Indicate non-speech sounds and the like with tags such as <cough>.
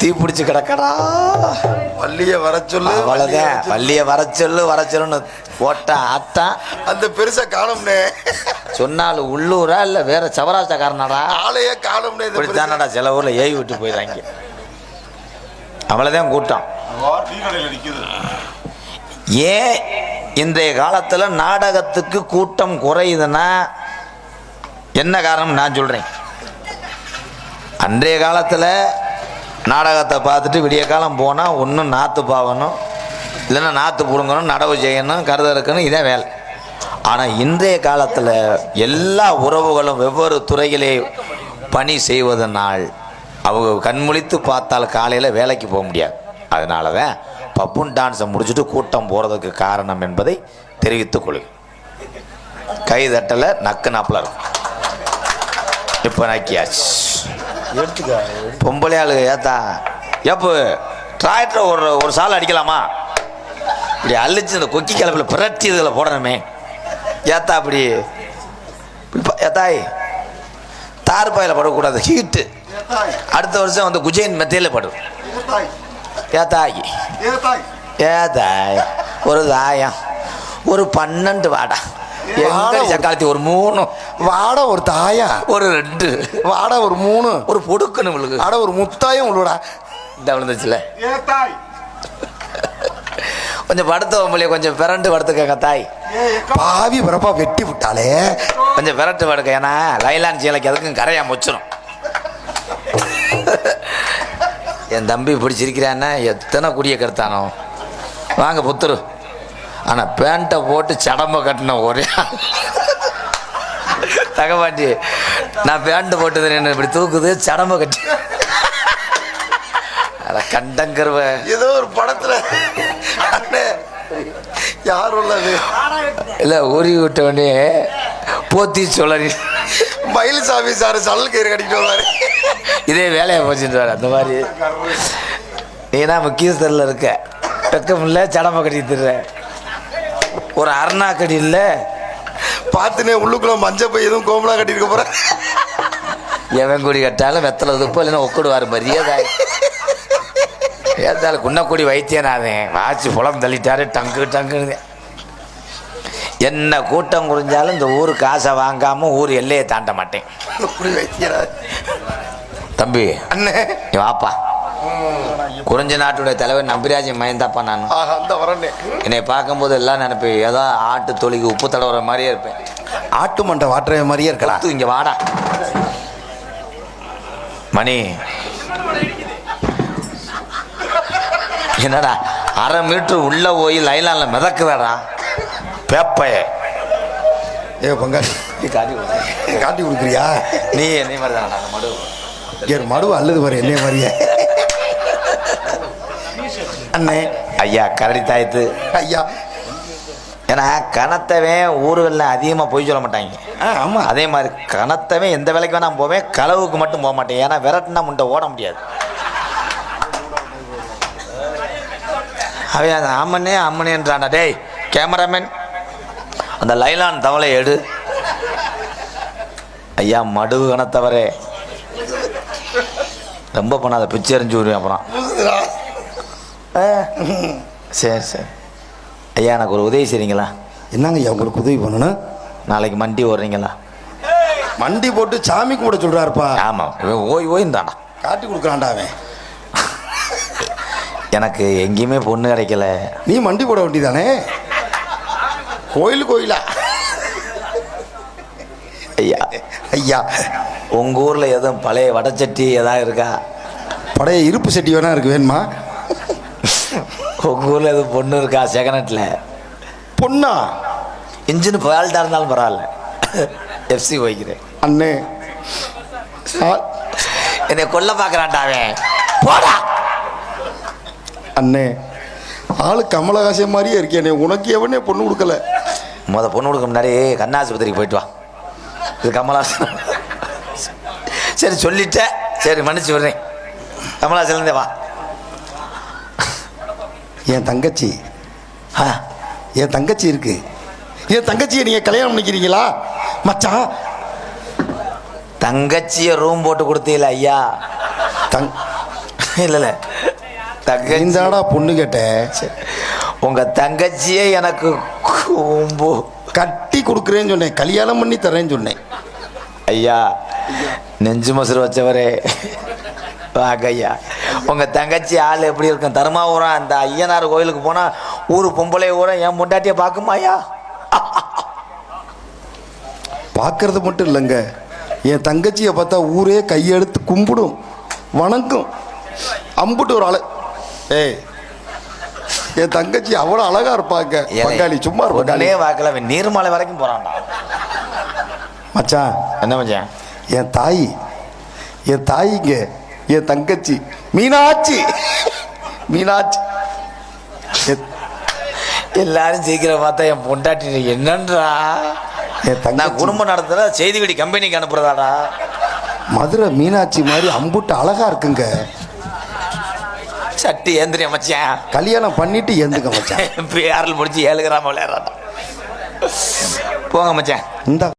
தீ பிடிச்சு கிடக்கடா. பள்ளிய வர சொல்லு அவ்வளவுதான். பள்ளிய வர சொல்லு. வர சொல்லுன்னு போட்ட ஆட்டம் அந்த பெருசா காணும்னே. சொன்னாலும் உள்ளூரா இல்ல வேற சவராஷ்டிரக்காரனாடா? ஆளையே காணும்னே. இப்படித்தானடா சில ஊர்ல ஏவி விட்டு போயிடாங்க அவ்வளவுதான் கூட்டம். ஏன் இன்றைய காலத்துல நாடகத்துக்கு கூட்டம் குறையுதுன்னா என்ன காரணம் நான் சொல்றேன். அன்றைய காலத்தில் நாடகத்தை பார்த்துட்டு விடிய காலம் போனால் ஒன்றும் நாற்று பாவணும் இல்லைன்னா நாற்று பிடுங்கணும் நடவு செய்யணும் கருத இருக்கணும் இதே வேலை. ஆனால் இன்றைய காலத்தில் எல்லா உறவுகளும் வெவ்வேறு துறையிலே பணி செய்வதனால் அவங்க கண்முழித்து பார்த்தால் காலையில் வேலைக்கு போக முடியாது. அதனால தான் பப்புன் டான்ஸை முடிச்சுட்டு கூட்டம் போகிறதுக்கு காரணம் என்பதை தெரிவித்துக் கொள்கிறேன். கை தட்டலை நக்கு நாப்பில் இருக்கும். இப்போ நக்கியாச்சு. எடுத்துக்க. பொம்பளை ஆளு ஏத்தா. எப்போ டிராக்டர் ஒரு ஒரு சால் அடிக்கலாமா? இப்படி அழிச்சு இந்த கொக்கி கிளப்பில் பிரட்டி இதில் போடணுமே. ஏத்தா அப்படி. இப்ப- ஏத்தாய். தார் பாயில் படக்கூடாது ஹீட்டு அடுத்த வருஷம் வந்து குஜைன் மெத்தையில் படும் ஏத்தாய். ஏத்தாய். ஒரு தாயம். ஒரு பன்னெண்டு வாடா. சக்காலத்தி ஒரு மூணு. வாட ஒரு தாயா. ஒரு ரெண்டு. வாட ஒரு மூணு. ஒரு பொடுக்குன்னு உங்களுக்கு அட ஒரு முத்தாயம் உள்ளடா. இந்த விழுந்துச்சுல. கொஞ்சம் படுத்த பொம்பளைய கொஞ்சம் பிறண்டு படுத்துக்கங்க தாய். பாவி பிறப்பா வெட்டி விட்டாலே கொஞ்சம் பிறட்டு படுக்க ஏன்னா லைலான் சீலைக்கு அதுக்கும் கரையா முச்சிரும். என் தம்பி பிடிச்சிருக்கிறான்னா எத்தனை குடிய கெடுத்தானோ? வாங்க புத்துரு. ஆனால் பேண்ட்டை போட்டு சடம்ப கட்டின ஒரே. தகவாண்டி நான் பேண்ட் போட்டது என்ன இப்படி தூக்குது? சடம்ப கட்டி. அட கண்டங்கருவ. ஏதோ ஒரு படத்துல. யார் உள்ளது? இல்லை ஊறி விட்ட உடனே போத்தி சொல்லி மயில்சாமி சார் சல்லு கயிறு கட்டிட்டு வந்தாரு இதே வேலையை போச்சுட்டு அந்த மாதிரி. நீனா முக்கியஸ்தரில் இருக்க. வெக்கம் இல்லை சடமை கட்டி திடுற ஒரு அருணாக்கடி இல்லை. பார்த்துனே உள்ளுக்குள்ள மஞ்சள் பை எதுவும் கோமலா கட்டியிருக்க போற? எவன் கொடி கட்டாலும் வெத்தலை துப்பு இல்லைன்னா ஒக்கிடுவார் மரியாதை. ஏத்தாலும் குன்னக்குடி வைத்தியநாதன் வாச்சு புலம் தள்ளிட்டாரு டங்கு டங்குன்னு. என்ன கூட்டம் குறிஞ்சாலும் இந்த ஊர் காசை வாங்காம ஊர் எல்லையை தாண்ட மாட்டேன். தம்பி அண்ணே. நீ வாப்பா. குறிஞ்ச நாட்டுடைய தலைவர் நம்பிராஜ் மயந்தாப்பா நான். ஆஹா அந்த வரண்ணே. என்னை பார்க்கும்போது எல்லாம் நினைப்பேன் ஏதோ ஆட்டு தொழிக்கு உப்பு தடவுற மாதிரியே இருப்பேன். ஆட்டு மண்டை வாட்டுற மாதிரியே இருக்கலாம். தூ இங்க வாடா. மணி என்னடா அரை மீட்டர் உள்ள போய் லைலான்ல மிதக்குதாடா. பேப்பைய. ஏ பங்காளி. காட்டி கொடுக்குறியா? நீ என்னை மாதிரி தானடா மடு ஏ மடுவ அல்லது பாரு என்னைய மாதிரியே? அண்ணே ஐயா கரடி தாயத்து. ஐயா. ஏன்னா கனத்தவன் ஊர்களில் அதிகமாக பொய் சொல்ல மாட்டாங்க. ஆமாம் அதே மாதிரி கனத்தவன் எந்த வேலைக்கு வேணால் போவேன் களவுக்கு மட்டும் போக மாட்டேன். ஏன்னா விரட்டுனா முண்டை ஓட முடியாது. அவன் அம்மனே அம்மனேன்றான்டா டேய் கேமராமேன் அந்த லைலான் தவளை எடு. ஐயா மடுவு கணத்தவரே ரொம்ப பண்ணாத பிச்சை எறிஞ்சு விடுவேன் அப்புறம். சரி சரி. ஐயா எனக்கு ஒரு உதவி செய்றீங்களா? என்னங்க ஐயா உங்களுக்கு உதவி பண்ணணும்? நாளைக்கு மண்டி ஓடுறீங்களா? மண்டி போட்டு சாமி கும்பிட சொல்றாருப்பா. ஆமாம் இவன் ஓய் ஓய்ந்தாடா காட்டி கொடுக்குறான்டா அவன். எனக்கு எங்கேயுமே பொண்ணு கிடைக்கல. நீ மண்டி போட வேண்டியதானே? கோயில் கோயிலா? ஐயா. ஐயா. உங்கள் ஊரில் எதுவும் பழைய வடச்சட்டி எதாவது இருக்கா? பழைய இருப்பு சட்டி வேணா இருக்கு வேணுமா? உங்கள் ஊரில் எதுவும் பொண்ணு இருக்கா செகனட்டில் பொண்ணா? இன்ஜின் ஃபால்ட்டாக இருந்தாலும் பரவாயில்ல. எஃப்சி வைக்கிறேன் அண்ணே. என்னை கொல்ல பார்க்குறான்டா அவன். போடா! அண்ணே ஆளு கமலஹாசன் மாதிரியே இருக்கேனே உனக்கு எவனே பொண்ணு கொடுக்கல? முத பொண்ணு கொடுக்க முன்னாடி கண்ணாஸ்பத்திரிக்கு போயிட்டு வா. இது கமலாசன் சரி சொல்லிட்டேன். சரி மன்னிச்சு விடுறேன். கமலாசன்லேருந்தே வா. என் தங்கச்சி. ஆ என் தங்கச்சி இருக்கு. என் தங்கச்சியை நீங்க கல்யாணம் பண்ணிக்கிறீங்களா? மச்சான். தங்கச்சியை ரூம் போட்டு கொடுத்தீல ஐயா. தங் இல்ல இல்ல. தங்கச்சி. இந்தாடா பொண்ணு கேட்ட. உங்க தங்கச்சியே எனக்கு கட்டி கொடுக்குறேன்னு சொன்னேன். கல்யாணம் பண்ணி தரேன்னு சொன்னேன். ஐயா நெஞ்சு மசுறு வச்சவரே. வாங்க ஐயா உங்க தங்கச்சி ஆள் எப்படி இருக்கும் தருமாபுரம் அந்த ஐயனார் கோயிலுக்கு போனா ஊரு பொம்பளை ஊரை? என் முண்டாட்டிய பார்க்குமா ஐயா? பார்க்கறது மட்டும் இல்லைங்க. என் தங்கச்சியை பார்த்தா ஊரே கையெடுத்து கும்பிடும். வணங்கும் அம்புட்டு ஒரு அழ ஏய் என் தங்கச்சி அவ்வளோ அழகா இருப்பாங்க. பங்காளி சும்மா உடனே அவன் நீர்மலை வரைக்கும் போறான்டா. மச்சான் என்ன மச்சான்? என் தாய் என் தாயிங்க. என் தங்கச்சி. மீனாட்சி. மீனாட்சி. எல்லாரும் சீக்கிரம் பார்த்தா என் பொண்டாட்டி என்னன்றா? என் நான் குடும்பம் நடத்துற செய்திவெடி கம்பெனிக்கு அனுப்புறதாடா? மதுரை மீனாட்சி மாதிரி அம்புட்டு அழகா இருக்குங்க. சட்டி ஏந்திரியா மச்சான். கல்யாணம் பண்ணிட்டு எந்துக்க மச்சான். <laughs> பேரல் முடிச்சு ஏழு கிராம விளையாடுறாடா போங்க மச்சான். இந்த.